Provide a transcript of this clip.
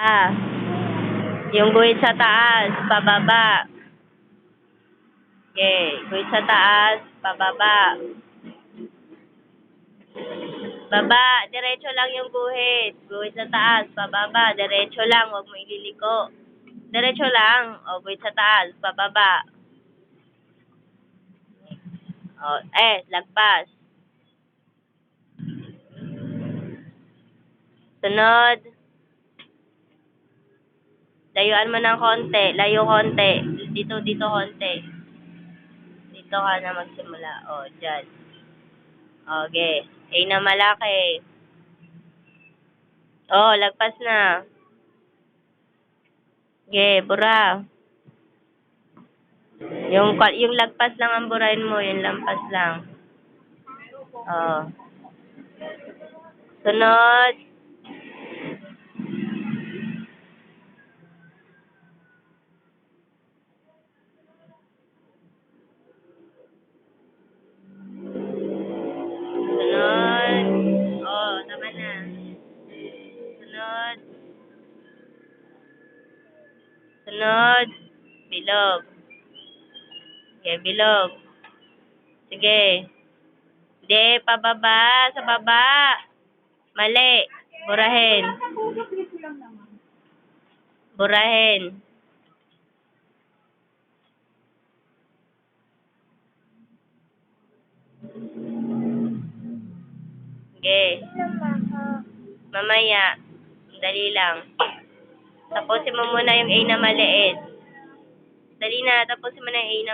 Ah. Yung guhit sa taas, pababa. Okay, guhit sa taas, pababa. Baba, diretso lang yung guhit. Guhit sa taas, pababa. Diretso lang, huwag mo ililiko. Diretso lang. O, guhit sa taas, pababa. O, eh, lagpas. Sunod. Layuan mo ng konti. Layo konti. Dito, dito konti. Dito ka na magsimula. O, dyan. Okay. A na malaki. Oh, lagpas na. Okay, bura. Yung, yung lagpas lang ang burahin mo, yung lampas lang. Oh. Sunod. Sunod. Sunod. Sunod. Bilog. Okay, bilog. Sige. Hindi, pababa. Sa baba. Mali. Burahin. Burahin. Sige. Mamaya. Dali lang. Tapusin mo muna yung A na maliit. Dali na, tapusin mo na yung A na